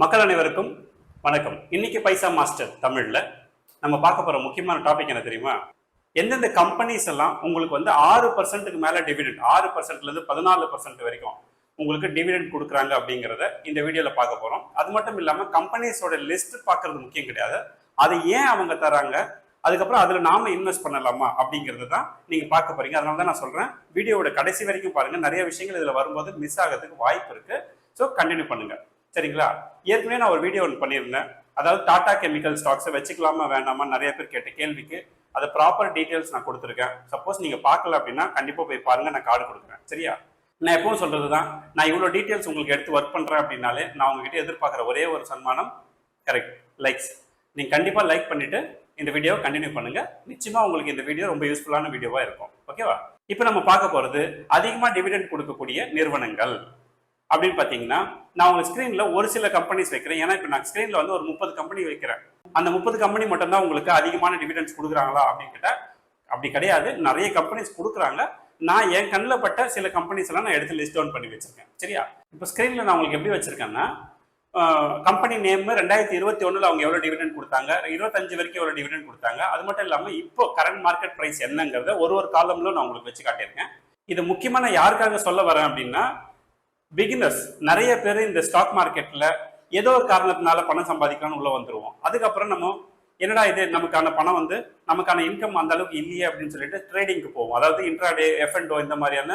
மக்கள் அனைவருக்கும் வணக்கம். இன்னைக்கு பைசா மாஸ்டர் தமிழ்ல நம்ம பார்க்க போற முக்கியமான டாபிக் என்ன தெரியுமா? எந்தெந்த கம்பெனிஸ் எல்லாம் உங்களுக்கு வந்து ஆறு பர்சன்ட்டுக்கு மேல டிவிடெண்ட் ஆறு பர்சன்ட்ல இருந்து பதினாலு பர்சன்ட் வரைக்கும் உங்களுக்கு டிவிடெண்ட் கொடுக்குறாங்க அப்படிங்கிறத இந்த வீடியோல பார்க்க போறோம். அது மட்டும் இல்லாம கம்பெனிஸோட லிஸ்ட் பார்க்கறது முக்கியம் கிடையாது. அது ஏன் அவங்க தராங்க? அதுக்கப்புறம் அதுல நாம இன்வெஸ்ட் பண்ணலாமா அப்படிங்கிறது தான் நீங்க பார்க்க போறீங்க. அதனால தான் நான் சொல்றேன். வீடியோவோட கடைசி வரைக்கும் பாருங்க. நிறைய விஷயங்கள் இதுல வரும்போது மிஸ் ஆகிறதுக்கு வாய்ப்பு இருக்கு. ஸோ கண்டினியூ பண்ணுங்க. சரிங்களா? ஏற்கனவே நான் ஒரு வீடியோ ஒன்று பண்ணியிருந்தேன். அதாவது டாடா கெமிக்கல் ஸ்டாக்ஸை வச்சுக்கலாமா வேண்டாமா நிறைய பேர் கேட்ட கேள்விக்கு அதை ப்ராப்பர் டீட்டெயில்ஸ் நான் கொடுத்துருக்கேன். சப்போஸ் நீங்கள் பார்க்கல அப்படின்னா கண்டிப்பாக போய் பாருங்கள் நான் கார்டு கொடுக்குறேன். சரியா? நான் எப்பவும் சொல்கிறது தான் நான் இவ்வளோ டீட்டெயில்ஸ் உங்களுக்கு எடுத்து ஒர்க் பண்ணுறேன் அப்படின்னாலே நான் உங்ககிட்ட எதிர்பார்க்குற ஒரே ஒரு சன்மானம் கரெக்ட் லைக்ஸ் நீங்கள் கண்டிப்பாக லைக் பண்ணிவிட்டு இந்த வீடியோவை கண்டினியூ பண்ணுங்கள் நிச்சயமாக உங்களுக்கு இந்த வீடியோ ரொம்ப யூஸ்ஃபுல்லான வீடியோவாக இருக்கும். ஓகேவா இப்போ நம்ம பார்க்க போகிறது அதிகமாக டிவிடெண்ட் கொடுக்கக்கூடிய நிறுவனங்கள். அப்படின்னு பார்த்தீங்கன்னா நான் உங்களுக்கு ஸ்க்ரீனில் ஒரு சில கம்பெனிஸ் வைக்கிறேன். ஏன்னா இப்போ நான் ஸ்க்ரீனில் வந்து ஒரு முப்பது கம்பெனி வைக்கிறேன். அந்த முப்பது கம்பெனி மட்டும்தான் உங்களுக்கு அதிகமான டிவிடெண்ட்ஸ் கொடுக்குறாங்களா அப்படின்னு கேட்டால் அப்படி கிடையாது. நிறைய கம்பெனிஸ் கொடுக்குறாங்க. நான் என் கண்ணில் பட்ட சில கம்பெனிஸ் எல்லாம் நான் எடுத்து லிஸ்ட் டவுன் பண்ணி வச்சிருக்கேன். சரியா? இப்போ ஸ்க்ரீனில் நான் உங்களுக்கு எப்படி வச்சிருக்கேன்னா கம்பெனி நேம் ரெண்டாயிரத்தி இருபத்தி ஒன்றில் அவங்க எவ்வளோ டிவிடெண்ட் கொடுத்தாங்க? இருபத்தஞ்சு வரைக்கும் எவ்வளோ டிவிடெண்ட் கொடுத்தாங்க? அது மட்டும் இல்லாமல் இப்போ கரண்ட் மார்க்கெட் பிரைஸ் என்னங்கிறத ஒரு ஒரு காலம்ல நான் உங்களுக்கு வச்சு காட்டியிருக்கேன். இது முக்கியமாக நான் யாருக்காக சொல்ல வரேன் அப்படின்னா பிகினர்ஸ் நிறைய பேர் இந்த ஸ்டாக் மார்க்கெட்டில் ஏதோ ஒரு காரணத்தினால பணம் சம்பாதிக்கலாம்னு உள்ளே வந்துடுவோம் அதுக்கப்புறம் நம்ம என்னடா இது? நமக்கான பணம் வந்து நமக்கான இன்கம் அந்த அளவுக்கு இல்லையே அப்படின்னு சொல்லிட்டு ட்ரேடிங்க்கு போவோம். அதாவது இன்ட்ராடே எஃப்என்டோ இந்த மாதிரியான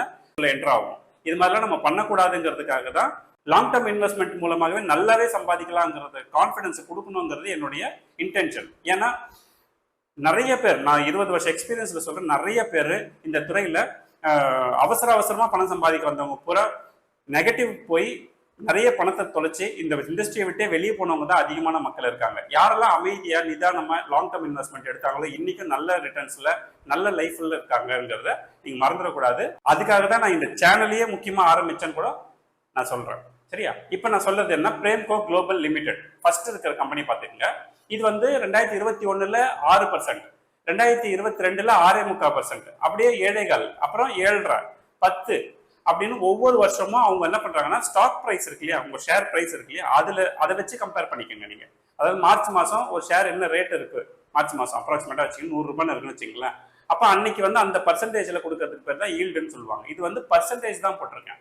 என்ட்ரு ஆகும் இது மாதிரிலாம் நம்ம பண்ணக்கூடாதுங்கிறதுக்காக தான் லாங் டேர்ம் இன்வெஸ்ட்மெண்ட் மூலமாகவே நல்லாவே சம்பாதிக்கலாங்கிறது கான்ஃபிடன்ஸ் கொடுக்கணுங்கிறது என்னுடைய இன்டென்ஷன் ஏன்னா நிறைய பேர் நான் இருபது வருஷம் எக்ஸ்பீரியன்ஸில் சொல்கிறேன் நிறைய பேர் இந்த துறையில் அவசர அவசரமாக பணம் சம்பாதிக்க வந்தவங்க பூரா நெகட்டிவ் போய் நிறைய பணத்தை தொலைச்சி இந்த இண்டஸ்ட்ரியை விட்டே வெளியே போனவங்க தான் அதிகமான மக்கள் இருக்காங்க. யாரெல்லாம் அமைதியா நிதானமா லாங் டேர்ம் இன்வெஸ்ட்மெண்ட் எடுத்தாங்களோ இன்னைக்கும் நல்ல ரிட்டர்ன்ஸ்ல நல்ல லைஃப்ல இருக்காங்கிறத நீங்க மறந்துடக்கூடாது. அதுக்காக தான் நான் இந்த சேனலையே முக்கியமா ஆரம்பிச்சேன்னு கூட நான் சொல்றேன். சரியா? இப்போ நான் சொல்றது என்ன? பிரேம்கோ குளோபல் லிமிடெட் ஃபர்ஸ்ட் இருக்கிற கம்பெனி பார்த்துக்கங்க. இது வந்து ரெண்டாயிரத்தி இருபத்தி ஒண்ணுல ஆறு பர்சன்ட் ரெண்டாயிரத்தி இருபத்தி ரெண்டுல ஆறே முக்கால் பர்சன்ட் அப்படியே ஏழைகள். அப்புறம் ஏழரை பத்து அப்படின்னு ஒவ்வொரு வருஷமும் அவங்க என்ன பண்றாங்கன்னா ஸ்டாக் ப்ரைஸ் இருக்கு இல்லையா? உங்க ஷேர் ப்ரைஸ் இருக்கு இல்லையா? அதுல அதை வச்சு கம்பேர் பண்ணிக்கோங்க நீங்க. அதாவது மார்ச் மாசம் ஒரு ஷேர் என்ன ரேட் இருக்கு? மார்ச் மாசம் அப்ராக்சிமேட்டா வச்சுக்கோங்க நூறு இருக்குன்னு வச்சுங்களேன் அப்ப அன்னைக்கு வந்து அந்த பர்சன்டேஜ்ல கொடுக்கறதுக்கு பேர் தான் ஈல்டுன்னு சொல்லுவாங்க. இது வந்து பர்சன்டேஜ் தான் போட்டிருக்கேன்.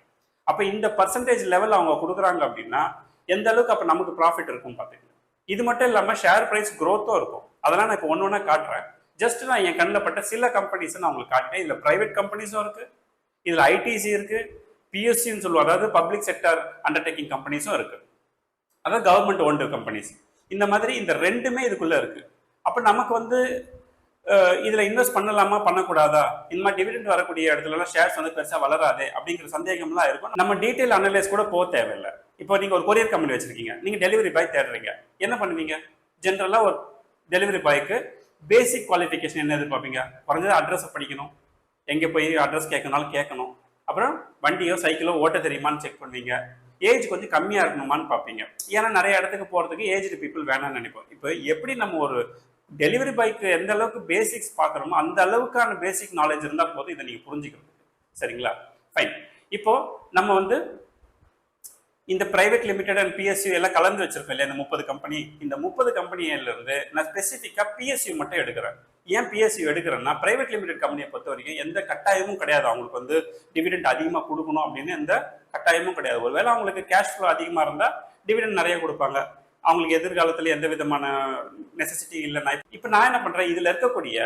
அப்ப இந்த பர்சன்டேஜ் லெவல் அவங்க கொடுக்குறாங்க அப்படின்னா எந்த அளவுக்கு அப்ப நமக்கு ப்ராஃபிட் இருக்கும் பாத்துக்கங்க இது மட்டும் இல்லாம ஷேர் பிரைஸ் க்ரோத்தும் இருக்கும். அதெல்லாம் நான் இப்போ ஒன்று ஒன்றா காட்டுறேன். ஜஸ்ட் நான் என் கண்ணில் பட்ட சில கம்பெனிஸ் நான் உங்களுக்கு காட்டினேன். இதில் ப்ரைவேட் கம்பெனிஸும் இருக்குது இதில் ஐடிசி இருக்கு பிஎஸ்சின்னு சொல்லுவோம் அதாவது பப்ளிக் செக்டர் அண்டர்டேக்கிங் கம்பெனிஸும் இருக்கு. அதாவது கவர்மெண்ட் ஓன்டு கம்பெனிஸ் இந்த மாதிரி இந்த ரெண்டுமே இதுக்குள்ளே இருக்கு. அப்போ நமக்கு வந்து இதில் இன்வெஸ்ட் பண்ணலாமா பண்ணக்கூடாதா? இந்த மாதிரி டிவிடெண்ட் வரக்கூடிய இடத்துலலாம் ஷேர்ஸ் வந்து பெருசாக வளராதே அப்படிங்கிற சந்தேகம்லாம் இருக்கும். நம்ம டீட்டெயில் அனலைஸ் கூட போக தேவையில்லை. இப்போ நீங்கள் ஒரு கொரியர் கம்பெனி வச்சுருக்கீங்க. நீங்கள் டெலிவரி பாய் தேடுறீங்க. என்ன பண்ணுவீங்க? ஜென்ரலாக ஒரு டெலிவரி பாய்க்கு பேசிக் குவாலிஃபிகேஷன் என்ன எதிர்பார்ப்பீங்க? குறைஞ்சது அட்ரஸை படிக்கணும். எங்கே போய் அட்ரஸ் கேட்கணும்னாலும் கேட்கணும். அப்புறம் வண்டியோ சைக்கிளோ ஓட்ட தெரியுமான்னு செக் பண்ணுவீங்க. ஏஜ் கொஞ்சம் கம்மியாக இருக்கணுமான்னு பார்ப்பீங்க. ஏன்னா நிறைய இடத்துக்கு போகிறதுக்கு ஏஜ்டு பீப்புள் வேணாம்னு நினைப்போம். இப்போ எப்படி நம்ம ஒரு டெலிவரி பாய்க்கு எந்த அளவுக்கு பேசிக்ஸ் பார்க்குறோமோ அந்த அளவுக்கான பேசிக் நாலேஜ் இருந்தால் போதும் இதை நீங்கள் புரிஞ்சுக்கணும் சரிங்களா? ஃபைன் இப்போ நம்ம வந்து இந்த பிரைவேட் லிமிடெட் அண்ட் பிஎஸ்யூ எல்லாம் கலந்து வச்சிருக்கோம் இல்லையா இந்த முப்பது கம்பெனி இந்த முப்பது கம்பெனியிலிருந்து நான் ஸ்பெசிஃபிக்காக பிஎஸ்யூ மட்டும் எடுக்கிறேன். ஏன் பிஎஸ்சி எடுக்கிறேன்னா பிரைவேட் லிமிடெட் கம்பெனியை பொறுத்த வரைக்கும் எந்த கட்டாயமும் கிடையாது. அவங்களுக்கு வந்து டிவிடெண்ட் அதிகமாக கொடுக்கணும் அப்படின்னு எந்த கட்டாயமும் கிடையாது. ஒருவேளை அவங்களுக்கு கேஷ் ஃப்ளோ அதிகமாக இருந்தால் டிவிடெண்ட் நிறைய கொடுப்பாங்க. அவங்களுக்கு எதிர்காலத்தில் எந்த விதமான நெசசிட்டி இல்லைன்னா இப்போ நான் என்ன பண்ணுறேன் இதில் இருக்கக்கூடிய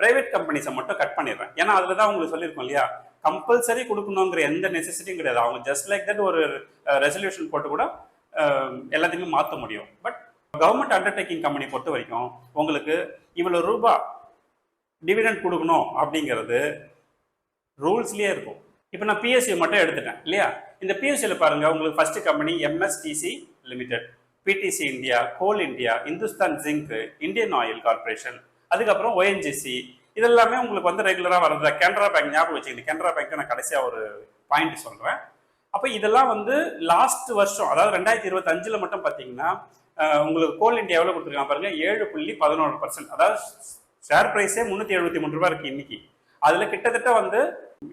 பிரைவேட் கம்பெனிஸை மட்டும் கட் பண்ணிடுறேன். ஏன்னா அதில் தான் உங்களுக்கு சொல்லியிருக்கோம் இல்லையா? கம்பல்சரி கொடுக்கணுங்கிற எந்த நெசசிட்டியும் கிடையாது. அவங்க ஜஸ்ட் லைக் தட் ஒரு ரெசல்யூஷன் போட்டு கூட எல்லாத்தையுமே மாற்ற முடியும். பட் கவர்மெண்ட் அண்டர்டேக்கிங் கம்பெனி பொறுத்த வரைக்கும் உங்களுக்கு இவ்வளோ ரூபா டிவிடெண்ட் கொடுக்கணும் அப்படிங்கிறது ரூல்ஸ்லேயே இருக்கும். இப்போ நான் பிஎஸ்சி மட்டும் எடுத்துட்டேன் இல்லையா? இந்த பிஎஸ்சியில் பாருங்கள் உங்களுக்கு first company MSTC limited PTC India coal India Hindustan zinc Indian oil corporation அதுக்கப்புறம் ஓஎன்ஜிசி இதெல்லாமே உங்களுக்கு வந்து ரெகுலராக வர்றது? கேனரா பேங்க் ஞாபகம் வச்சுக்கிங்க கேனரா பேங்க் நான் கடைசியாக ஒரு பாயிண்ட் சொல்கிறேன் அப்போ இதெல்லாம் வந்து லாஸ்ட் வருஷம் அதாவது ரெண்டாயிரத்தி இருபத்தஞ்சில் மட்டும் பார்த்தீங்கன்னா உங்களுக்கு கோல் இந்தியா எவ்வளோ கொடுத்துருக்காங்க பாருங்கள் ஏழு புள்ளி பதினோரு பர்சன்ட் அதாவது ஷேர் ப்ரைஸே முந்நூற்றி எழுபத்தி மூணு ரூபாய் இருக்கு இன்னைக்கு. அதில் கிட்டத்தட்ட வந்து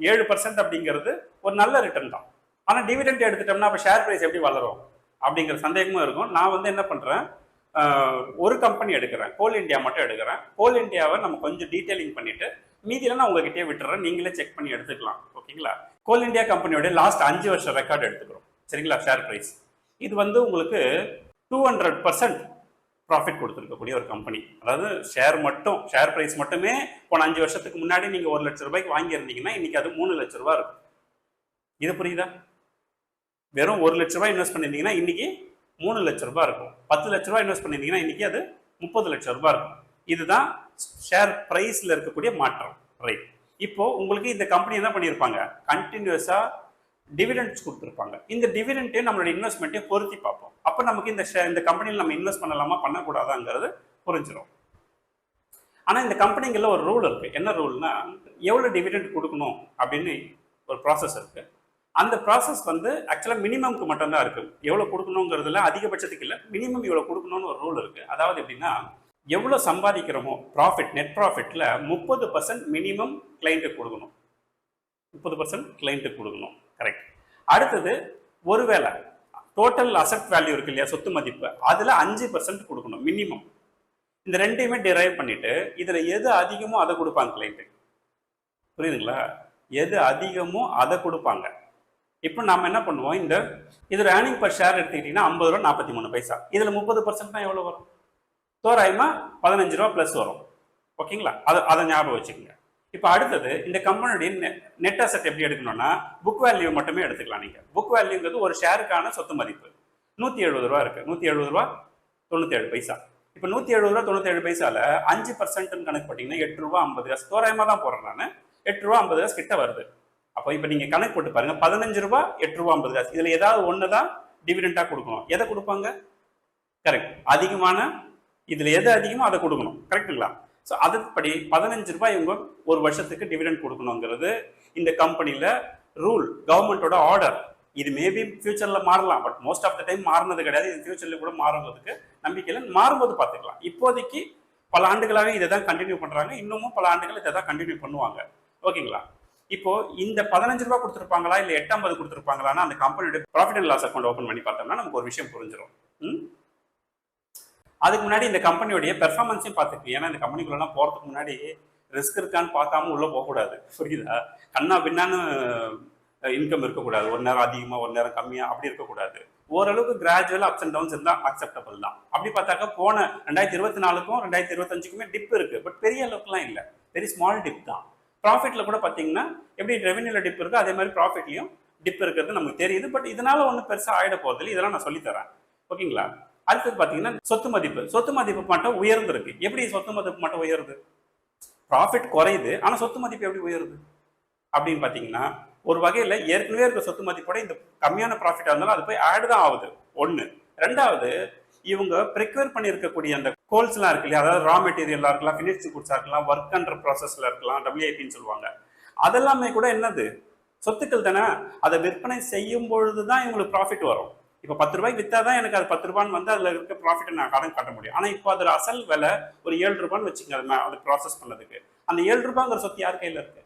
ஏழு பர்சன்ட் அப்படிங்கிறது ஒரு நல்ல ரிட்டர்ன் தான். ஆனால் டிவிடெண்ட் எடுத்துட்டோம்னா அப்போ ஷேர் ப்ரைஸ் எப்படி வளரும் அப்படிங்கிற சந்தேகமும் இருக்கும். நான் வந்து என்ன பண்றேன்? ஒரு கம்பெனி எடுக்கிறேன். கோல் இந்தியா மட்டும் எடுக்கிறேன். கோல் இந்தியாவை நம்ம கொஞ்சம் டீட்டெயிலிங் பண்ணிட்டு மீதியில நான் உங்ககிட்டயே விட்டுறேன். நீங்களே செக் பண்ணி எடுத்துக்கலாம். ஓகேங்களா? கோல் இந்தியா கம்பெனியோட லாஸ்ட் அஞ்சு வருஷம் ரெக்கார்டு எடுத்துக்கிறோம். சரிங்களா? ஷேர் ப்ரைஸ் இது வந்து உங்களுக்கு டூ ஹண்ட்ரட் பர்சன்ட் ப்ராஃபிட் கொடுத்துருக்கக்கூடிய ஒரு கம்பெனி அதாவது ஷேர் மட்டும் ஷேர் ப்ரைஸ் மட்டுமே போன அஞ்சு வருஷத்துக்கு முன்னாடி நீங்கள் ஒரு லட்ச ரூபாய்க்கு வாங்கியிருந்தீங்கன்னா இன்றைக்கி அது மூணு லட்ச ரூபா இருக்கும் இது புரியுதா? வெறும் ஒரு லட்ச ரூபாய் இன்வெஸ்ட் பண்ணியிருந்தீங்கன்னா இன்றைக்கி மூணு லட்ச ரூபா இருக்கும். பத்து லட்ச ரூபாய் இன்வெஸ்ட் பண்ணியிருந்தீங்கன்னா இன்றைக்கி அது முப்பது லட்ச ரூபாய் இருக்கும். இதுதான் ஷேர் ப்ரைஸில் இருக்கக்கூடிய மாற்றம். ரைட் இப்போது உங்களுக்கு இந்த கம்பெனி என்ன பண்ணியிருப்பாங்க? கண்டினியூஸாக டிவிடெண்ட்ஸ் கொடுத்துருப்பாங்க. இந்த டிவிடெண்ட்டையும் நம்மளோட இன்வெஸ்ட்மெண்ட்டையும் பொருத்தி பார்ப்போம். அப்போ நமக்கு இந்த share- இந்த கம்பெனியில் நம்ம இன்வெஸ்ட் பண்ணலாமா பண்ணக்கூடாதாங்கிறது புரிஞ்சிடும் ஆனால் இந்த கம்பெனிங்களில் ஒரு ரூல் இருக்குது என்ன ரூல்னா எவ்வளோ டிவிடெண்ட் கொடுக்கணும் அப்படின்னு ஒரு ப்ராசஸ் இருக்குது அந்த ப்ராசஸ் வந்து ஆக்சுவலாக மினிமம்க்கு மட்டும்தான் இருக்கு. எவ்வளோ கொடுக்கணுங்கிறதுல அதிகபட்சத்துக்கு இல்லை. மினிமம் இவ்வளோ கொடுக்கணும்னு ஒரு ரூல் இருக்குது அதாவது எப்படின்னா எவ்வளோ சம்பாதிக்கிறோமோ ப்ராஃபிட் நெட் ப்ராஃபிட்டில் முப்பது பர்சன்ட் மினிமம் கிளைண்ட்டுக்கு கொடுக்கணும். முப்பது பர்சன்ட் கிளைண்ட்டுக்கு கொடுக்கணும். கரெக்ட் அடுத்தது ஒருவேளை டோட்டல் அசெட் வேல்யூ இருக்கு இல்லையா சொத்து மதிப்பு அதில் அஞ்சு பர்சன்ட் கொடுக்கணும் மினிமம் இந்த ரெண்டையுமே டிரைவ் பண்ணிட்டு இதில் எது அதிகமோ அதை கொடுப்பாங்க கிளைண்ட்டு புரியுதுங்களா? எது அதிகமோ அதை கொடுப்பாங்க. இப்போ நம்ம என்ன பண்ணுவோம் இந்த இதில் ஏர்னிங் பர் ஷேர் எடுத்துக்கிட்டிங்கன்னா ஐம்பது ரூபா நாற்பத்தி மூணு பைசா. இதில் முப்பது பர்சன்ட்னா எவ்வளோ வரும்? தோராயமாக பதினஞ்சு ரூபா ப்ளஸ் வரும். ஓகேங்களா? அதை அதை ஞாபகம் வச்சுக்கோங்க. இப்போ அடுத்தது இந்த கம்பெனியுடைய நெட் அசெட் எப்படி எடுக்கணும்னா புக் வேல்யூ மட்டுமே எடுத்துக்கலாம் நீங்கள் புக் வேல்யூங்கிறது ஒரு ஷேருக்கான சொத்து மதிப்பு. நூற்றி எழுபது ரூபா இருக்கு. நூற்றி எழுபது ரூபா தொண்ணூற்றி ஏழு பைசா. இப்போ நூற்றி எழுபது ரூபா தொண்ணூற்றி ஏழு பைசால அஞ்சு பர்சன்ட்னு கணக்கு பார்த்தீங்கன்னா எட்டு ரூபா ஐம்பது காசு தோராயமாக தான் போடுறேன் நான். எட்டு ரூபா ஐம்பது காசு கிட்ட வருது. அப்போ இப்போ நீங்கள் கணக்கு போட்டு பாருங்க. பதினஞ்சு ரூபா எட்டு ரூபா ஐம்பது காசு இதில் ஏதாவது ஒன்று தான் டிவிடெண்டாக கொடுக்கணும். எதை கொடுப்பாங்க? கரெக்ட் அதிகமான இதில் எது அதிகமோ அதை கொடுக்கணும். கரெக்ட்டுங்களா ஸோ அதுபடி பதினஞ்சு ரூபாய் இவங்க ஒரு வருஷத்துக்கு டிவிடெண்ட் கொடுக்கணுங்கிறது இந்த கம்பெனியில் ரூல் கவர்மெண்ட்டோட ஆர்டர் இது மேபி ஃபியூச்சரில் மாறலாம் but most of the time மாறினது கிடையாது. இது ஃபியூச்சரில் கூட மாறுங்கிறதுக்கு நம்பிக்கையில் மாறும்போது பார்த்துக்கலாம். இப்போதைக்கு பல ஆண்டுகளாக இதை தான் கண்டினியூ பண்ணுறாங்க இன்னமும் பல ஆண்டுகள் இதை தான் கண்டினியூ பண்ணுவாங்க. ஓகேங்களா? இப்போ இந்த பதினஞ்சு ரூபா கொடுத்துருப்பாங்களா? இல்லை எட்டாம்பது கொடுத்துருப்பாங்களான்னு அந்த கம்பெனியோட profit and loss account open பண்ணி பார்த்தோம்னா நமக்கு ஒரு விஷயம் புரிஞ்சிடும் ம்? அதுக்கு முன்னாடி இந்த கம்பெனியோடைய பெர்ஃபார்மன்ஸையும் பார்த்துக்கு ஏன்னா இந்த கம்பெனிக்குள்ளலாம் போகிறதுக்கு முன்னாடி ரிஸ்க் இருக்கான்னு பார்க்காம உள்ளே போகக்கூடாது. புரியுதா? கண்ணா பின்னான்னு இன்கம் இருக்கக்கூடாது. ஒரு நேரம் அதிகமாக ஒரு நேரம் கம்மியாக அப்படி இருக்கக்கூடாது. ஓரளவுக்கு கிராஜுவல் அப்ஸ் அண்ட் டவுன்ஸ் இருந்தால் அக்செப்டபிள் தான். அப்படி பார்த்தாக்கா போன ரெண்டாயிரத்தி இருபத்தி நாலுக்கும் ரெண்டாயிரத்தி இருபத்தஞ்சுக்குமே டிப் இருக்குது பட் பெரிய அளவுக்குலாம் இல்லை. வெரி ஸ்மால் டிப் தான். ப்ராஃபிட்டில் கூட பார்த்தீங்கன்னா எப்படி ரெவென்யூவில் டிப் இருக்கோ அதே மாதிரி ப்ராஃபிட்லையும் டிப் இருக்கிறது நமக்கு தெரியுது. பட் இதனால் ஒன்றும் பெருசாக ஆகிட போகிறது இல்லை இதெல்லாம் நான் சொல்லித்தரேன். ஓகேங்களா? அடுத்தது பார்த்தீங்கன்னா சொத்து மதிப்பு. சொத்து மதிப்பு மட்டும் உயர்ந்திருக்கு. எப்படி சொத்து மதிப்பு மட்டும் உயருது? ப்ராஃபிட் குறையுது ஆனால் சொத்து மதிப்பு எப்படி உயருது? அப்படின்னு பார்த்தீங்கன்னா ஒரு வகையில் ஏற்கனவே இருக்க சொத்து மதிப்போட இந்த கம்மியான ப்ராஃபிட்டாக இருந்தாலும் அது போய் ஆட் தான் ஆகுது. ஒன்று ரெண்டாவது இவங்க ப்ரிக்யூர் பண்ணியிருக்கக்கூடிய அந்த கோல்ஸ்லாம் இருக்கு இல்லையா? அதாவது ரா மெட்டீரியலாக இருக்கலாம் ஃபினிஷிங் குட்ஸாக இருக்கலாம் ஒர்க் அண்டர் ப்ராசஸில் இருக்கலாம் டபிள்யூஐபின்னு சொல்லுவாங்க. அதெல்லாமே கூட என்னது? சொத்துக்கள் தானே. அதை விற்பனை செய்யும் பொழுது தான் இவங்களுக்கு ப்ராஃபிட் வரும். இப்போ பத்து ரூபாய்க்கு விற்றா தான் எனக்கு அது பத்து ரூபான்னு வந்து அதில் இருக்க ப்ராஃபிட்டை நான் கடன் காட்ட முடியும். ஆனால் இப்போ அதில் அசல் விலை ஒரு ஏழு ரூபான்னு வச்சுங்க அது ப்ராசஸ் பண்ணதுக்கு. அந்த ஏழு ரூபாங்கிற சொத்து யார் கையில் இருக்கு?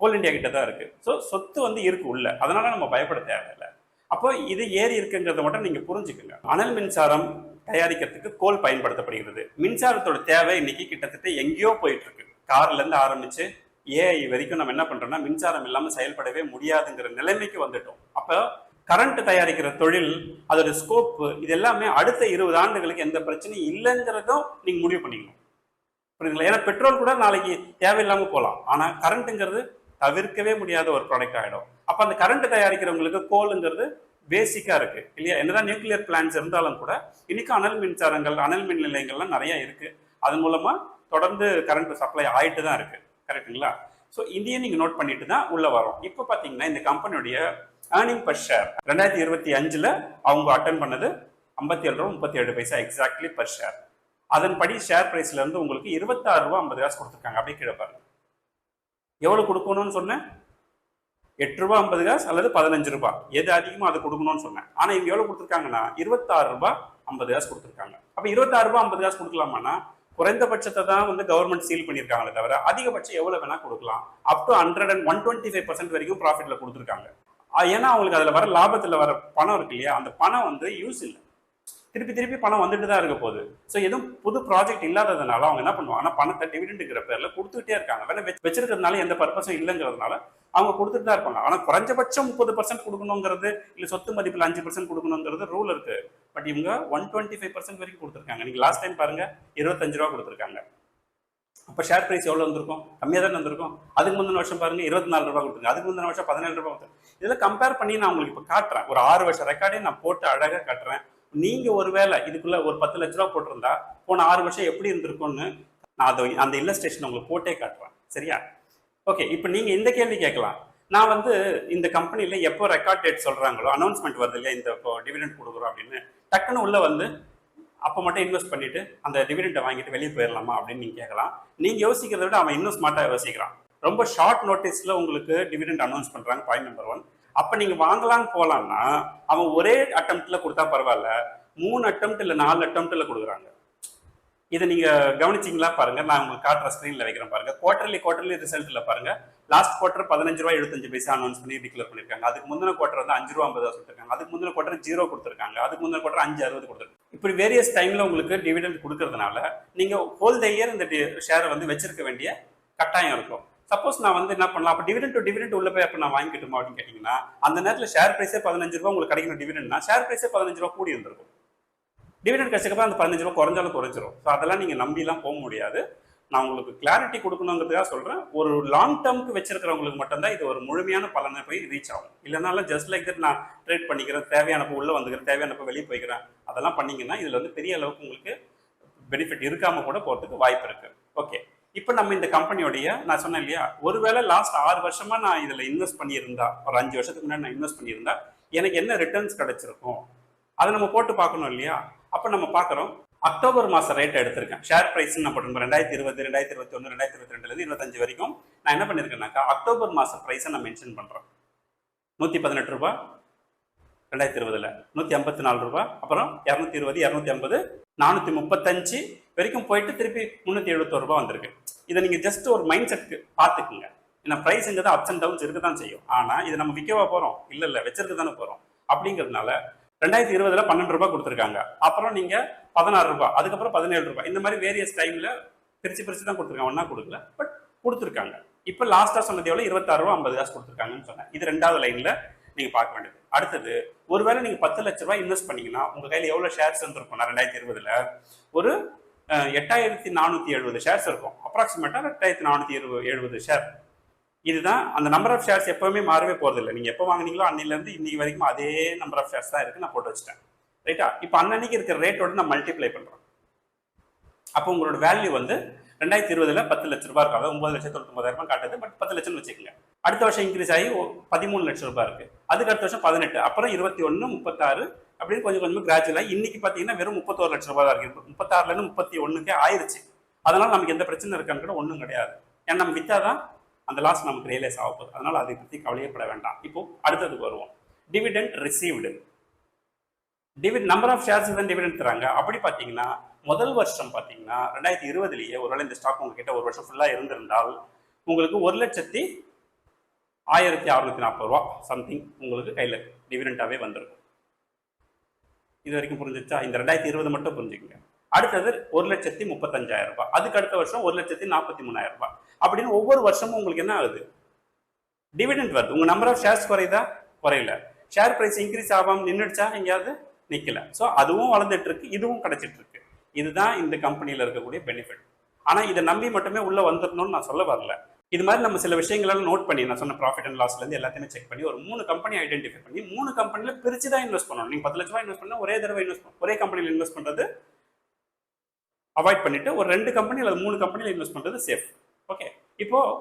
கோல் இந்தியா கிட்ட தான் இருக்கு. ஸோ சொத்து வந்து இருக்கு உள்ள. அதனால நம்ம பயப்பட தேவையில்லை. அப்போ இது ஏறி இருக்குங்கிறத மட்டும் நீங்கள் புரிஞ்சுக்கோங்க. அனல் மின்சாரம் தயாரிக்கிறதுக்கு கோல் பயன்படுத்தப்படுகிறது. மின்சாரத்தோட தேவை இன்னைக்கு கிட்டத்தட்ட எங்கேயோ போயிட்டு இருக்கு கார்லேருந்து ஆரம்பிச்சு ஏஐ வரைக்கும் நம்ம என்ன பண்ணுறோம்னா மின்சாரம் இல்லாமல் செயல்படவே முடியாதுங்கிற நிலைமைக்கு வந்துட்டோம். அப்போ கரண்ட் தயாரிக்கிற தொழில் அதோட ஸ்கோப்பு இது எல்லாமே அடுத்த இருபது ஆண்டுகளுக்கு எந்த பிரச்சனையும் இல்லைங்கிறதும் நீங்கள் முடிவு பண்ணிக்கணும். புரியுதுங்களா? ஏன்னா பெட்ரோல் கூட நாளைக்கு தேவையில்லாமல் போகலாம். ஆனால் கரண்ட்டுங்கிறது தவிர்க்கவே முடியாத ஒரு ப்ராடக்ட் ஆகிடும் அப்போ அந்த கரண்ட் தயாரிக்கிறவங்களுக்கு கோலுங்கிறது பேசிக்காக இருக்குது இல்லையா? என்னதான் நியூக்ளியர் பிளான்ஸ் இருந்தாலும் கூட இன்னைக்கு அனல் மின்சாரங்கள் அனல் மின் நிலையங்கள்லாம் நிறையா இருக்குது அதன் மூலமாக தொடர்ந்து கரண்ட் சப்ளை ஆகிட்டு தான் இருக்குது கரெக்ட்டுங்களா ஸோ இதையும் நீங்கள் நோட் பண்ணிட்டு தான் உள்ளே வரோம். இப்போ பார்த்தீங்கன்னா இந்த கம்பெனியுடைய ஏர்னிங் பர் ஷேர் ரெண்டாயிரத்தி இருபத்தி அஞ்சுல அவங்க அட்டன் பண்ணது ஐம்பத்தி ஏழு ரூபா முப்பத்தி ஏழு பைசா எக்ஸாக்ட்லி பர் ஷேர் அதன்படி ஷேர் பிரைஸ்ல இருந்து உங்களுக்கு இருபத்தாறு ரூபா ஐம்பது காசு கொடுத்துருக்காங்க. அப்படியே கீழே பாருங்க. எவ்வளவு கொடுக்கணும்னு சொன்னேன்? எட்டு ரூபா ஐம்பது காசு அல்லது பதினஞ்சு ரூபா. எது அதிகமாக அதை கொடுக்கணும்னு சொன்னேன். ஆனால் இவங்க எவ்வளோ கொடுத்துருக்காங்கன்னா இருபத்தாறு ரூபா ஐம்பது காசு கொடுத்துருக்காங்க. அப்போ இருபத்தாறு ரூபா ஐம்பது காசு கொடுக்கலாமான்னா குறைந்தபட்சத்தை தான் வந்து கவர்மெண்ட் சீல் பண்ணியிருக்காங்களே தவிர அதிகபட்சம் எவ்வளோ வேணால் கொடுக்கலாம். Up to hundred and one twenty five percent வரைக்கும் ப்ராஃபிட்டில் கொடுத்துருக்காங்க. ஏன்னா அவங்களுக்கு அதில் வர லாபத்தில் வர பணம் இருக்கு இல்லையா? அந்த பணம் வந்து யூஸ் இல்லை. திருப்பி திருப்பி பணம் வந்துட்டு தான் இருக்க போகுது. ஸோ எதுவும் புது ப்ராஜெக்ட் இல்லாததுனால அவங்க என்ன பண்ணுவாங்கன்னா பணத்தை டிவிடெண்டுங்கிற பேரில் கொடுத்துட்டே இருக்காங்க. வேணா வச்சிருக்கிறதுனால எந்த பர்பஸும் இல்லைங்கிறதுனால அவங்க கொடுத்துட்டு தான் இருப்பாங்க. ஆனால் குறைஞ்சபட்சம் முப்பது பர்சன்ட் கொடுக்கணுங்கிறது இல்லை சொத்து மதிப்பில் அஞ்சு பர்சன்ட் கொடுக்கணுங்கிறது ரூல் இருக்கு. பட் இவங்க ஒன் டுவெண்ட்டி ஃபைவ் பர்சன்ட் வரைக்கும் கொடுத்துருக்காங்க. நீங்கள் லாஸ்ட் டைம் பாருங்க இருபத்தஞ்சு ரூபா கொடுத்துருக்காங்க. அப்போ ஷேர் ப்ரைஸ் எவ்வளோ வந்திருக்கும்? கம்மியாக தானே வந்திருக்கும்? அதுக்கு முந்தின வருஷம் பாருங்க இருபத்தி நாலு ரூபா கொடுத்துருங்க. அதுக்கு முந்தின வருஷம் பதினேழு ரூபா கொடுத்துருங்க. இதெல்லாம் கம்பேர் பண்ணி நான் உங்களுக்கு இப்போ காட்டுறேன். ஒரு ஆறு வருஷம் ரெக்கார்டே நான் போட்டு அழகாக காட்டுறேன். நீங்கள் ஒருவேளை இதுக்குள்ள ஒரு பத்து லட்ச ரூபா போட்டிருந்தா போன ஆறு வருஷம் எப்படி இருந்திருக்கும்னு நான் அதை அந்த இல்லஸ்ட்ரேஷன் உங்களுக்கு போட்டே காட்டுறேன். சரியா? ஓகே இப்போ நீங்கள் இந்த கேள்வி கேட்கலாம். நான் வந்து இந்த கம்பெனியில் எப்போ ரெக்கார்ட் டேட் சொல்கிறாங்களோ அனௌன்ஸ்மெண்ட் வருது இல்லையா இந்த இப்போ டிவிடெண்ட் கொடுக்குறோம் அப்படின்னு டக்குன்னு உள்ளே வந்து அப்போ மட்டும் இன்வெஸ்ட் பண்ணிட்டு அந்த டிவிடெண்டை வாங்கிட்டு வெளியே போயிடலாமா அப்படின்னு நீங்க கேட்கலாம் நீங்க யோசிக்கிறத விட அவன் இன்னும் ஸ்மார்ட்டா யோசிக்கிறான். ரொம்ப ஷார்ட் நோட்டீஸ்ல உங்களுக்கு டிவிடெண்ட் அனௌன்ஸ் பண்றாங்க பாயிண்ட் நம்பர் ஒன் அப்ப நீங்க வாங்கலாம்னு போலாம்னா அவன் ஒரே அட்டம்ப்ட்ல கொடுத்தா பரவாயில்ல. மூணு அட்டம்ப்ட் இல்ல நாலு அட்டம்ப்ட்ல கொடுக்குறாங்க. இதை நீங்க கவனிச்சிங்களா பாருங்க. நான் உங்களுக்கு காட்டுற ஸ்க்ரீனில் வைக்கிறேன் பாருங்க. குவார்டர்லி குவார்டர்லி ரிசல்ட்ல பாருங்க. லாஸ்ட் குவார்டர் பதினஞ்சு ரூபாய் எழுபத்தஞ்சு பைசா அனௌன்ஸ் பண்ணி டிக்ளேர் பண்ணிருக்காங்க. அதுக்கு முந்தின குவார்டர் வந்து அஞ்சு ரூபா ஐம்பது சொல்லிருக்காங்க. அதுக்கு முந்தின குவார்டர் ஜீரோ கொடுத்துருக்காங்க. அதுக்கு முந்தின குவார்டர் அஞ்சு அறுபது கொடுத்துருக்காங்க. இப்படி வேரியஸ் டைம்ல உங்களுக்கு டிவிடெண்ட் கொடுக்கறதுனால நீங்க ஹோல் த இயர் இந்த ஷேரை வந்து வச்சிருக்க வேண்டிய கட்டாயம் இருக்கும். சப்போஸ் நான் வந்து என்ன பண்ணலாம்? அப்போ டிவிடெண்ட் டு டிவிடெண்ட் உள்ள போய் அப்போ நான் வாங்கிக்கிட்டுமா அப்படின்னு கேட்டிங்கன்னா அந்த நேரத்தில் ஷேர் ப்ரைஸே பதினஞ்சு ரூபா உங்களுக்கு கிடைக்கணும் டிவிடெண்ட்னா ஷேர் ப்ரைஸே பதினஞ்சு ரூபா கூடி இருந்திருக்கும். டிவிடெண்ட் கிடைச்சக்கப்புறம் அந்த பதினஞ்சு ரூபா குறைஞ்சாலும் குறைஞ்சிரும். ஸோ அதெல்லாம் நீங்கள் நம்பிலாம் போக முடியாது. நான் உங்களுக்கு கிளாரிட்டி கொடுக்கணுங்கிறதுக்காக சொல்கிறேன் ஒரு லாங் டேர்முக்கு வச்சிருக்கிறவங்களுக்கு மட்டும்தான் இது ஒரு முழுமையான பலனை போய் ரீச் ஆகும். இல்லைனாலும் ஜஸ்ட் லைக் தட் நான் ட்ரேட் பண்ணிக்கிறேன் தேவையானப்போ உள்ளே வந்துக்கிறேன் தேவையானப்போ வெளியே போய்க்கிறேன் அதெல்லாம் பண்ணிங்கன்னா இதில் வந்து பெரிய அளவுக்கு உங்களுக்கு பெனிஃபிட் இருக்காமல் கூட போகிறதுக்கு வாய்ப்பு இருக்குது ஓகே இப்போ நம்ம இந்த கம்பெனியோடைய நான் சொன்னேன் இல்லையா ஒருவேளை லாஸ்ட் ஆறு வருஷமாக நான் இதில் இன்வெஸ்ட் பண்ணியிருந்தா ஒரு அஞ்சு வருஷத்துக்கு முன்னாடி நான் இன்வெஸ்ட் பண்ணியிருந்தா எனக்கு என்ன ரிட்டர்ன்ஸ் கிடைச்சிருக்கும்? அதை நம்ம போட்டு பார்க்கணும் இல்லையா? அப்போ நம்ம பார்க்குறோம் அக்டோபர் மாதம் ரேட் எடுத்திருக்கேன். ஷேர் ப்ரைஸ் நான் போட்டு ரெண்டாயிரத்தி இருபது ரெண்டாயிரத்தி இருபத்தி ஒன்று ரெண்டாயிரத்தி இருபத்தி ரெண்டுலேருந்து இருபத்தஞ்சு வரைக்கும் நான் என்ன பண்ணியிருக்கேன்னாக்கா அக்டோபர் மாதம் ப்ரைஸை நான் மென்ஷன் பண்ணுறேன் நூற்றி பதினெட்டு ரூபா ரெண்டாயிரத்தி இருபதுல. நூற்றி ஐம்பத்தி நாலு ரூபா அப்புறம் இரநூத்தி இருபது இரநூத்தி ஐம்பது நானூற்றி முப்பத்தஞ்சு வரைக்கும் போயிட்டு திருப்பி முந்நூற்றி எழுபத்தோரு ரூபா வந்திருக்கு. இதை நீங்கள் ஜஸ்ட் ஒரு மைண்ட் செட்க்கு பார்த்துக்குங்க. ஏன்னா ப்ரைஸுங்கிறது அப்ஸ் அண்ட் டவுன்ஸ் இருக்க தான் செய்யும். ஆனால் இதை நம்ம விற்கவா போகிறோம் இல்லை இல்லை வச்சிருக்க தானே போகிறோம் அப்படிங்கிறதுனால ரெண்டாயிரத்தி இருபதுல பன்னெண்டு ரூபாய் கொடுத்துருக்காங்க. அப்புறம் நீங்கள் பதினாறு ரூபாய் அதுக்கப்புறம் பதினேழு ரூபாய். இந்த மாதிரி வேரியஸ் டைமில் பிரித்து பிரித்து தான் கொடுத்துருக்காங்க. ஒன்னா கொடுக்கல பட் கொடுத்துருக்காங்க. இப்போ லாஸ்ட்டாக சொன்னது எவ்வளோ இருபத்தாறு ரூபா ஐம்பது காசு கொடுத்துருக்காங்கன்னு சொன்னேன். இது ரெண்டாவது லைனில் நீங்கள் பார்க்க வேண்டியது. அடுத்தது ஒருவேளை நீங்கள் பத்து லட்ச ரூபாய் இன்வெஸ்ட் பண்ணீங்கன்னா உங்கள் கையில் எவ்வளோ ஷேர்ஸ் இருந்திருக்கும்? ரெண்டாயிரத்தி இருபதுல ஒரு எட்டாயிரத்தி நானூற்றி எழுபது ஷேர்ஸ் இருக்கும். அப்ராக்சிமேட்டா எட்டாயிரத்தி நானூற்றி எழுபது ஷேர் இதுதான் அந்த நம்பர் ஆஃப் ஷேர்ஸ் எப்பவுமே மாறவே போகிறதில்ல நீங்க எப்போ வாங்குனீங்களோ அன்னிலேருந்து இன்னைக்கு வரைக்கும் அதே நம்பர் ஆஃப் ஷேர்ஸ் தான் இருக்கு. நான் போட்டு வச்சிட்டேன். ரைட்டா இப்போ அன்னன்னைக்கு இருக்கிற ரேட்டோட நான் மல்டிப்ளை பண்றேன் அப்போ உங்களோட வேல்யூ வந்து ரெண்டாயிரத்தி இருபதுல பத்து லட்ச ரூபாய் இருக்கும் அதாவது ஒன்பது லட்சத்தி தொண்ணூத்தி ரூபாய் காட்டுது. பட் பத்து லட்சம்னு வச்சுக்கோங்க. அடுத்த வருஷம் இன்க்ரீஸ் ஆகி பதிமூணு லட்சம் ரூபாய் இருக்கு. அதுக்கு அடுத்த வருஷம் பதினெட்டு. அப்புறம் இருபத்தி ஒன்று முப்பத்தாறு அப்படின்னு கொஞ்சம் கொஞ்சம் கிராஜுவலாக இன்னைக்கு பார்த்தீங்கன்னா வெறும் முப்பத்தோரு லட்சம் ரூபாய் தான் இருக்கு. முப்பத்தாறுலேருந்து முப்பத்தி ஒன்றுக்கே ஆயிருச்சு. அதனால நமக்கு எந்த பிரச்சனை இருக்கான்னு கூட ஒன்றும் கிடையாது. ஏன்னா நம்ம வித்தாதான் அந்த லாஸ் நமக்கு ரியலைஸ் ஆக போகுது. அதனால் அதை பற்றி கவலையப்பட வேண்டாம். இப்போ அடுத்ததுக்கு வருவோம். Dividend received divide number of shares தான் டிவிடெண்ட் தராங்க. அப்படி பார்த்தீங்கன்னா முதல் வருஷம் பார்த்தீங்கன்னா ரெண்டாயிரத்தி இருபதுலேயே ஒருவேளை இந்த ஸ்டாக் உங்ககிட்ட ஒரு வருஷம் ஃபுல்லாக இருந்திருந்தால் உங்களுக்கு ஒரு லட்சத்தி ஆயிரத்தி அறுநூத்தி நாற்பது ரூபா சம்திங் உங்களுக்கு கையில் டிவிடெண்டாகவே வந்திருக்கும். இது வரைக்கும் புரிஞ்சிச்சா? இந்த ரெண்டாயிரத்தி இருபது மட்டும் புரிஞ்சுக்கங்க. அடுத்தது ஒரு லட்சத்தி முப்பத்தஞ்சாயிரம் ரூபாய். அதுக்கு அடுத்த வருஷம் ஒரு லட்சத்தி நாற்பத்தி மூணாயிரம் ரூபாய். அப்படின்னு ஒவ்வொரு வருஷமும் உங்களுக்கு என்ன ஆகுது? டிவிடெண்ட் வருது. உங்க நம்பர் ஆஃப் ஷேர்ஸ் குறையுதா? குறையல. ஷேர் பிரைஸ் இன்க்ரீஸ் ஆகாம நின்றுடுச்சா எங்கேயாவது நிக்கல. ஸோ அதுவும் வளர்ந்துட்டு இருக்கு இதுவும் கிடைச்சிட்டு இருக்கு இதுதான் இந்த கம்பெனியில் இருக்கக்கூடிய பெனிஃபிட் ஆனா இதை நம்பி மட்டுமே உள்ள வந்துடணும்னு நான் சொல்ல வரல. இது மாதிரி நம்ம சில விஷயங்களெல்லாம் நோட் பண்ணி நான் சொன்ன ப்ராஃபிட் அண்ட் லாஸ்ல இருந்து எல்லாத்தையுமே செக் பண்ணி ஒரு மூணு கம்பெனி ஐடென்டிஃபை பண்ணி மூணு கம்பெனியில் பிரிச்சு தான் இன்வெஸ்ட் பண்ணணும். நீங்க பத்து லட்ச ரூபாய் இன்வெஸ்ட் பண்ணா ஒரே தடவை இன்வெஸ்ட் ஒரே கம்பெனியில் இன்வெஸ்ட் பண்றது அவாய்ட் பண்ணிட்டு ஒரு ரெண்டு கம்பெனி அல்லது மூணு கம்பெனியில் இன்வெஸ்ட் பண்ணுறது சேஃப் ஓகே இப்போது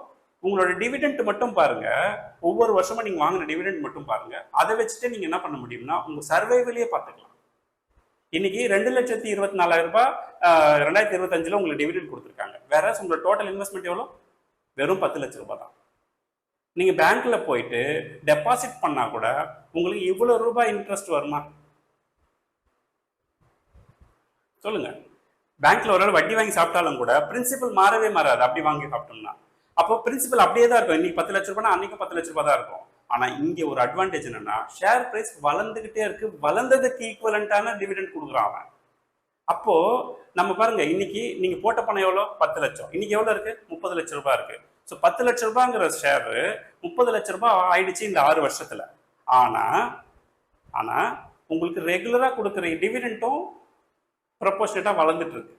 உங்களோட டிவிடெண்ட் மட்டும் பாருங்கள் ஒவ்வொரு வருஷமும் நீங்கள் வாங்கின டிவிடெண்ட் மட்டும் பாருங்கள் அதை வச்சுட்டு நீங்கள் என்ன பண்ண முடியும்னா உங்கள் சர்வைவலையே பார்த்துக்கலாம். இன்னைக்கு ரெண்டு லட்சத்தி இருபத்தி நாலாயிரம் ரூபாய் ரெண்டாயிரத்தி இருபத்தஞ்சில் உங்களுக்கு டிவிடெண்ட் கொடுத்துருக்காங்க. வேற உங்களோட டோட்டல் இன்வெஸ்ட்மெண்ட் எவ்வளோ? வெறும் பத்து லட்ச ரூபாய் தான். நீங்கள் பேங்க்கில் போயிட்டு டெபாசிட் பண்ணால் கூட உங்களுக்கு இவ்வளோ ரூபாய் இன்ட்ரெஸ்ட் வருமா? சொல்லுங்கள் பேங்க்ல ஒரு நாள் வட்டி வாங்கி சாப்பிட்டாலும் கூட பிரின்சிபல் மாறவே மாறாது. அப்படி வாங்கி சாப்பிட்டோம்னா. அப்போ பிரின்சிபல் அப்படியே தான் இருக்கும். இன்னைக்கு பத்து லட்ச ரூபாய் அன்னைக்கு பத்து லட்ச ரூபாய் தான் இருக்கும். ஆனா இங்க ஒரு அட்வான்டேஜ் என்னன்னா ஷேர் பிரைஸ் வளர்ந்துகிட்டே இருக்கு. வளர்ந்ததுக்கு ஈக்குவலண்டான டிவிடெண்ட் கொடுக்குறான் அவன். அப்போ நம்ம பாருங்க இன்னைக்கு நீங்க போட்ட பணம் எவ்வளோ? பத்து லட்சம். இன்னைக்கு எவ்வளோ இருக்கு? முப்பது லட்ச ரூபாய் இருக்கு. ஸோ பத்து லட்ச ரூபாங்கிற ஷேர் முப்பது லட்ச ரூபாய் ஆயிடுச்சு இந்த ஆறு வருஷத்துல. ஆனா ஆனா உங்களுக்கு ரெகுலரா கொடுக்குற டிவிடெண்ட்டும் ப்ரொபோஷனேட்டா வளர்ந்துட்டு இருக்கு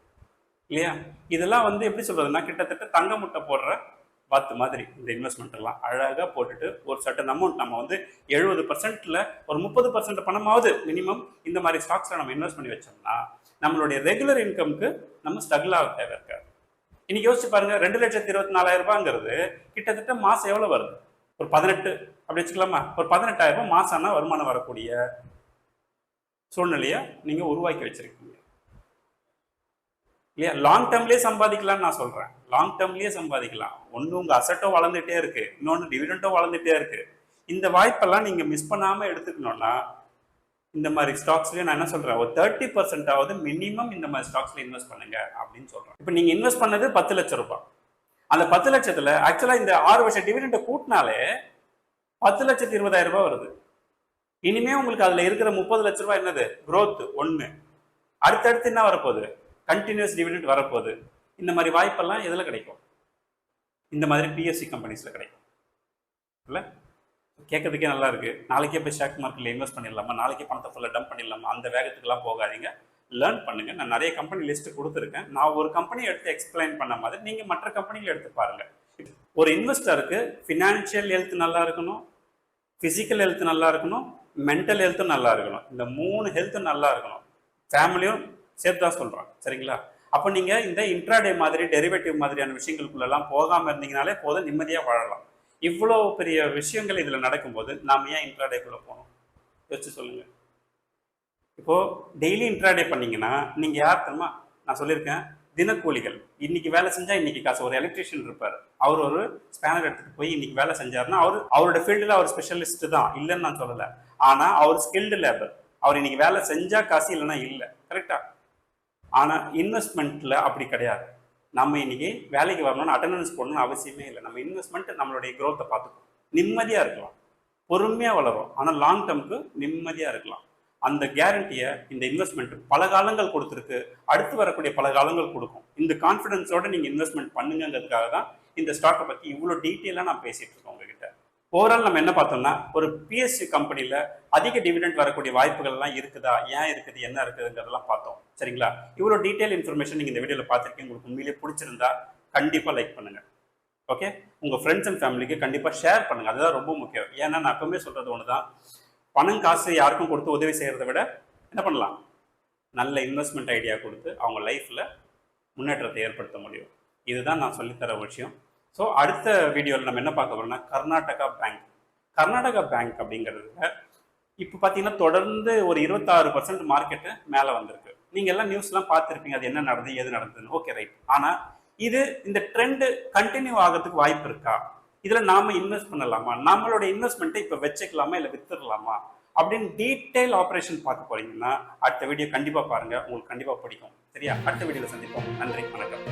இல்லையா? இதெல்லாம் வந்து எப்படி சொல்றதுன்னா கிட்டத்தட்ட தங்க முட்டை போடுற வாத்து மாதிரி இந்த இன்வெஸ்ட்மெண்ட் எல்லாம். அழகாக போட்டுட்டு ஒரு சட்டன் அமௌண்ட் நம்ம வந்து எழுபது பர்சன்ட்ல ஒரு முப்பது பர்சன்ட் பணமாவது மினிமம் இந்த மாதிரி ஸ்டாக்ஸ்ல நம்ம இன்வெஸ்ட் பண்ணி வச்சோம்னா நம்மளுடைய ரெகுலர் இன்கம்க்கு நம்ம ஸ்ட்ரகிள் ஆக தேவை இருக்காது. இன்னைக்கு யோசிச்சு பாருங்க ரெண்டு லட்சத்தி இருபத்தி நாலாயிரம் ரூபாங்கிறது கிட்டத்தட்ட மாசம் எவ்வளவு வருது? ஒரு பதினெட்டு அப்படி வச்சுக்கலாமா? ஒரு பதினெட்டாயிரம் ரூபாய் மாசம் வருமானம் வரக்கூடிய சூழ்நிலையை நீங்க உருவாக்கி வச்சிருக்கீங்க. இல்லையா? லாங் டேர்ம்லயே சம்பாதிக்கலாம்னு நான் சொல்றேன். லாங் டேர்ம்லயே சம்பாதிக்கலாம். ஒன்று உங்க அசட்டோ வளர்ந்துட்டே இருக்கு. இன்னொன்று டிவிடெண்ட்டும் வளர்ந்துட்டே இருக்கு. இந்த வாய்ப்பெல்லாம் நீங்க மிஸ் பண்ணாம எடுத்துக்கணும்னா இந்த மாதிரி ஸ்டாக்ஸ்லயே நான் என்ன சொல்றேன்? ஒரு தேர்ட்டி பர்சன்டாவது மினிமம் இந்த மாதிரி ஸ்டாக்ஸ்ல இன்வெஸ்ட் பண்ணுங்க அப்படின்னு சொல்றேன். இப்போ நீங்க இன்வெஸ்ட் பண்ணது பத்து லட்சம் ரூபாய். அந்த பத்து லட்சத்துல ஆக்சுவலா இந்த ஆறு வருஷம் டிவிடெண்டை கூட்டினாலே பத்து லட்சத்தி இருபதாயிரம் ரூபாய் வருது. இனிமே உங்களுக்கு அதுல இருக்கிற முப்பது லட்ச ரூபாய் என்னது? குரோத் ஒண்ணு. அடுத்தடுத்து என்ன வரப்போகுது? கண்டினியூஸ் டிவிடெண்ட் வரப்போகுது. இந்த மாதிரி வாய்ப்பெல்லாம் எதில் கிடைக்கும்? இந்த மாதிரி பிஎஸ்சி கம்பெனிஸில் கிடைக்கும். இல்லை? கேட்கறதுக்கே நல்லா இருக்குது நாளைக்கே போய் ஷேர் மார்க்கெட்டில் இன்வெஸ்ட் பண்ணிடலாமா? நாளைக்கே பணத்தை ஃபுல்லாக டம்ப் பண்ணிடலாமா? அந்த வேகத்துக்குலாம் போகாதீங்க. லேர்ன் பண்ணுங்கள் நான் நிறைய கம்பெனி லிஸ்ட்டு கொடுத்துருக்கேன். நான் ஒரு கம்பெனி எடுத்து எக்ஸ்பிளைன் பண்ண மாதிரி நீங்கள் மற்ற கம்பெனிகள் எடுத்து பாருங்கள் ஒரு இன்வெஸ்டருக்கு ஃபினான்ஷியல் ஹெல்த் நல்லா இருக்கணும். ஃபிசிக்கல் ஹெல்த் நல்லா இருக்கணும். மென்டல் ஹெல்த்தும் நல்லா இருக்கணும். இந்த மூணு ஹெல்த்தும் நல்லா இருக்கணும். ஃபேமிலியும் சேர்த்து தான் சொல்கிறான் சரிங்களா? அப்போ நீங்கள் இந்த இன்ட்ராடே மாதிரி டெரிவேட்டிவ் மாதிரியான விஷயங்களுக்குள்ளெல்லாம் போகாமல் இருந்தீங்கனாலே போதும் நிம்மதியாக வாழலாம். இவ்வளோ பெரிய விஷயங்கள் இதில் நடக்கும்போது நாம் ஏன் இன்ட்ராடேக்குள்ளே போகணும்? யோசிச்சு சொல்லுங்கள் இப்போது டெய்லி இன்ட்ராடே பண்ணீங்கன்னா நீங்கள் யார் தெரியுமா? நான் சொல்லியிருக்கேன் தினக்கூலிகள். இன்னைக்கு வேலை செஞ்சா இன்னைக்கு காசு. ஒரு எலக்ட்ரிஷியன் இருப்பார். அவர் ஒரு ஸ்பேனர் எடுத்துட்டு போய் இன்னைக்கு வேலை செஞ்சாருன்னா அவர் அவரோட ஃபீல்டில் அவர் ஸ்பெஷலிஸ்ட் தான். இல்லைன்னு நான் சொல்லலை. ஆனால் அவர் ஸ்கில்டு லேபர் அவர் இன்னைக்கு வேலை செஞ்சா காசு இல்லைன்னா இல்லை. கரெக்டா ஆனால் இன்வெஸ்ட்மெண்ட்டில் அப்படி கிடையாது. நம்ம இன்னைக்கு வேலைக்கு வரணும்னு அட்டண்டன்ஸ் போடணும்னு அவசியமே இல்லை. நம்ம இன்வெஸ்ட்மெண்ட் நம்மளுடைய growth-அ பார்த்துக்கணும் நிம்மதியாக இருக்கலாம். பொறுமையாக வளரும். ஆனால் லாங் டேர்முக்கு நிம்மதியாக இருக்கலாம். அந்த கேரண்டியை இந்த இன்வெஸ்ட்மெண்ட் பல காலங்கள் கொடுத்துருக்கு. அடுத்து வரக்கூடிய பல காலங்கள் கொடுக்கும். இந்த கான்ஃபிடென்ஸோடு நீங்கள் இன்வெஸ்ட்மெண்ட் பண்ணுங்கிறதுக்காக தான் இந்த ஸ்டாக்கை பற்றி இவ்வளோ டீட்டெயிலாக நான் பேசிகிட்டு இருக்கேன் உங்ககிட்ட. ஓவரால் நம்ம என்ன பார்த்தோம்னா ஒரு பிஎஸ்சி கம்பெனியில் அதிக டிவிடெண்ட் வரக்கூடிய வாய்ப்புகள் எல்லாம் இருக்குதா? ஏன் இருக்குது? என்ன இருக்குதுங்கிறதெல்லாம் பார்த்தோம். சரிங்களா? இவ்வளோ டீட்டெயில் இன்ஃபர்மேஷன் நீங்கள் இந்த வீடியோவில் பார்த்துருக்கீங்க. உங்களுக்கு உண்மையிலேயே பிடிச்சிருந்தா கண்டிப்பாக லைக் பண்ணுங்கள் ஓகே உங்கள் ஃப்ரெண்ட்ஸ் அண்ட் ஃபேமிலிக்கு கண்டிப்பாக ஷேர் பண்ணுங்கள் அதுதான் ரொம்ப முக்கியம். ஏன்னா நான் எப்பவுமே சொல்கிறது ஒன்று தான் பணம் காசு யாருக்கும் கொடுத்து உதவி செய்கிறத விட என்ன பண்ணலாம்? நல்ல இன்வெஸ்ட்மெண்ட் ஐடியா கொடுத்து அவங்க லைஃப்பில் முன்னேற்றத்தை ஏற்படுத்த முடியும். இதுதான் நான் சொல்லித்தர விஷயம். ஸோ அடுத்த வீடியோவில் நம்ம என்ன பார்க்க போகிறோம்னா கர்நாடகா பேங்க் கர்நாடகா பேங்க் அப்படிங்கிறதுல இப்போ பார்த்தீங்கன்னா தொடர்ந்து ஒரு இருபத்தாறு பர்சன்ட் மார்க்கெட்டு மேலே வந்திருக்கு. நீங்கள் எல்லாம் நியூஸ்லாம் பார்த்துருப்பீங்க அது என்ன நடந்தது எது நடந்ததுன்னு. ஓகே ரைட் ஆனால் இது இந்த ட்ரெண்டு கண்டினியூ ஆகிறதுக்கு வாய்ப்பு இருக்கா? இதில் நாம இன்வெஸ்ட் பண்ணலாமா? நம்மளோட இன்வெஸ்ட்மெண்ட்டை இப்போ வச்சுக்கலாமா இல்லை வித்துடலாமா? அப்படின்னு டீட்டெயில் ஆப்ரேஷன் பார்க்க போறீங்கன்னா அடுத்த வீடியோ கண்டிப்பாக பாருங்கள் உங்களுக்கு கண்டிப்பாக பிடிக்கும். சரியா? அடுத்த வீடியோவில் சந்திப்போம். நன்றி வணக்கம்.